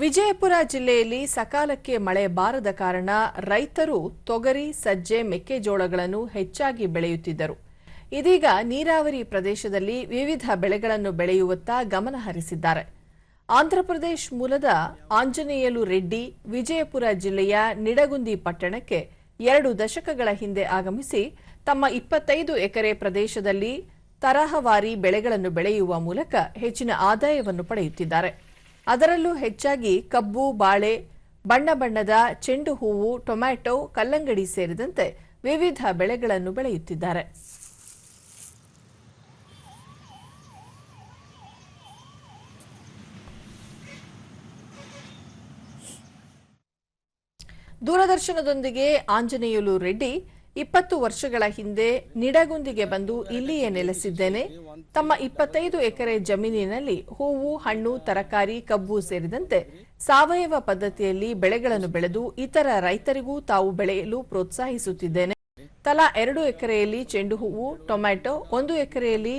ವಿಜಯಪುರ ಜಿಲ್ಲೆಯಲ್ಲಿ ಸಕಾಲಕ್ಕೆ ಮಳೆ ಬಾರದ ಕಾರಣ ರೈತರು ತೊಗರಿ, ಸಜ್ಜೆ, ಮೆಕ್ಕೆಜೋಳಗಳನ್ನು ಹೆಚ್ಚಾಗಿ ಬೆಳೆಯುತ್ತಿದ್ದರು. ಇದೀಗ ನೀರಾವರಿ ಪ್ರದೇಶದಲ್ಲಿ ವಿವಿಧ ಬೆಳೆಗಳನ್ನು ಬೆಳೆಯುವತ್ತ ಗಮನ ಹರಿಸಿದ್ದಾರೆ. ಆಂಧ್ರಪ್ರದೇಶ್ ಮೂಲದ ಆಂಜನೇಯಲು ರೆಡ್ಡಿ ವಿಜಯಪುರ ಜಿಲ್ಲೆಯ ನಿಡಗುಂದಿ ಪಟ್ಟಣಕ್ಕೆ ಎರಡು ದಶಕಗಳ ಹಿಂದೆ ಆಗಮಿಸಿ ತಮ್ಮ ಇಪ್ಪತ್ತೈದು ಎಕರೆ ಪ್ರದೇಶದಲ್ಲಿ ತರಹವಾರಿ ಬೆಳೆಗಳನ್ನು ಬೆಳೆಯುವ ಮೂಲಕ ಹೆಚ್ಚಿನ ಆದಾಯವನ್ನು ಪಡೆಯುತ್ತಿದ್ದಾರೆ. ಅದರಲ್ಲೂ ಹೆಚ್ಚಾಗಿ ಕಬ್ಬು, ಬಾಳೆ, ಬಣ್ಣ ಬಣ್ಣದ ಚೆಂಡು ಹೂವು, ಟೊಮ್ಯಾಟೊ, ಕಲ್ಲಂಗಡಿ ಸೇರಿದಂತೆ ವಿವಿಧ ಬೆಳೆಗಳನ್ನು ಬೆಳೆಯುತ್ತಿದ್ದಾರೆ. ದೂರದರ್ಶನದೊಂದಿಗೆ ಆಂಜನೇಯುಲು ರೆಡ್ಡಿ ಇಪ್ಪತ್ತು ವರ್ಷಗಳ ಹಿಂದೆ ನಿಡಗುಂದಿಗೆ ಬಂದು ಇಲ್ಲಿಯೇ ನೆಲೆಸಿದ್ದೇನೆ. ತಮ್ಮ ಇಪ್ಪತ್ತೈದು ಎಕರೆ ಜಮೀನಿನಲ್ಲಿ ಹೂವು, ಹಣ್ಣು, ತರಕಾರಿ, ಕಬ್ಬು ಸೇರಿದಂತೆ ಸಾವಯವ ಪದ್ಧತಿಯಲ್ಲಿ ಬೆಳೆಗಳನ್ನು ಬೆಳೆದು ಇತರ ರೈತರಿಗೂ ತಾವು ಬೆಳೆಯಲು ಪ್ರೋತ್ಸಾಹಿಸುತ್ತಿದ್ದೇನೆ. ತಲಾ ಎರಡು ಎಕರೆಯಲ್ಲಿ ಚೆಂಡು ಹೂವು, ಟೊಮ್ಯಾಟೊ, ಒಂದು ಎಕರೆಯಲ್ಲಿ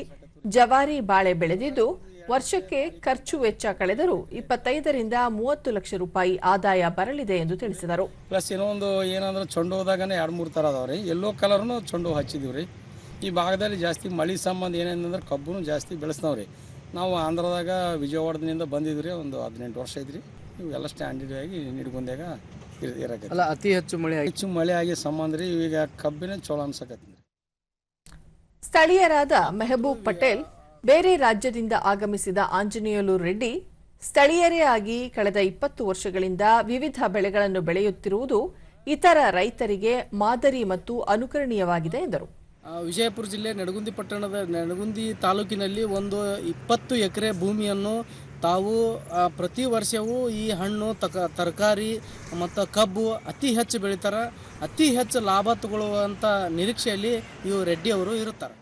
ಜವಾರಿ ಬಾಳೆ ಬೆಳೆದಿದ್ದು ವರ್ಷಕ್ಕೆ ಖರ್ಚು ವೆಚ್ಚ ಕಳೆದರೂ ಇಪ್ಪತ್ತೈದರಿಂದ ಮೂವತ್ತು ಲಕ್ಷ ರೂಪಾಯಿ ಆದಾಯ ಬರಲಿದೆ ಎಂದು ತಿಳಿಸಿದರು. ಪ್ಲಸ್ ಇನ್ನೊಂದು ಏನಂದ್ರೆ ಚೆಂಡು ಹೋದಾಗನೇ ಎರಡು ಮೂರು ಥರ ಅದಾವೆ ರೀ ಎಲ್ಲೋ ಕಲರ್ನು ಚೆಂಡು ಹಚ್ಚಿದೀವಿ ರೀ ಈ ಭಾಗದಲ್ಲಿ ಜಾಸ್ತಿ ಮಳೆ ಸಂಬಂಧ ಏನೇನಂದ್ರೆ ಕಬ್ಬುನು ಜಾಸ್ತಿ ಬೆಳೆಸ್ತಾವ್ರಿ ನಾವು ಆಂಧ್ರದಾಗ ವಿಜಯವಾಡದಿಂದ ಬಂದಿದ್ವಿ ರೀ ಒಂದು ಹದಿನೆಂಟು ವರ್ಷ ಐತ್ರಿ. ಇವೆಲ್ಲ ಸ್ಟ್ಯಾಂಡರ್ಡ್ ಆಗಿ ನಿಡ್ಕೊಂಡಾಗ ಅಲ್ಲ ಅತಿ ಹೆಚ್ಚು ಮಳೆ ಹೆಚ್ಚು ಮಳೆ ಆಗಿ ಸಂಬಂಧ ರೀ ಈಗ ಕಬ್ಬಿನ ಚೋಳ ಅನ್ಸಕತ್ತಿ ಸ್ಥಳೀಯರಾದ ಮೆಹಬೂಬ್ ಪಟೇಲ್ ಬೇರೆ ರಾಜ್ಯದಿಂದ ಆಗಮಿಸಿದ ಆಂಜನೇಯಲು ರೆಡ್ಡಿ ಸ್ಥಳೀಯರೇ ಆಗಿ ಕಳೆದ ಇಪ್ಪತ್ತು ವರ್ಷಗಳಿಂದ ವಿವಿಧ ಬೆಳೆಗಳನ್ನು ಬೆಳೆಯುತ್ತಿರುವುದು ಇತರ ರೈತರಿಗೆ ಮಾದರಿ ಮತ್ತು ಅನುಕರಣೀಯವಾಗಿದೆ ಎಂದರು. ವಿಜಯಪುರ ಜಿಲ್ಲೆ ನಡಗುಂದಿ ಪಟ್ಟಣದ ನಡಗುಂದಿ ತಾಲೂಕಿನಲ್ಲಿ ಒಂದು ಇಪ್ಪತ್ತು ಎಕರೆ ಭೂಮಿಯನ್ನು ತಾವು ಪ್ರತಿ ವರ್ಷವೂ ಈ ಹಣ್ಣು, ತಕ, ತರಕಾರಿ ಮತ್ತು ಕಬ್ಬು ಅತಿ ಹೆಚ್ಚು ಬೆಳೀತಾರೆ. ಅತಿ ಹೆಚ್ಚು ಲಾಭ ತಗೊಳ್ಳುವಂಥ ನಿರೀಕ್ಷೆಯಲ್ಲಿ ಇವು ರೆಡ್ಡಿ ಅವರು ಇರುತ್ತಾರೆ.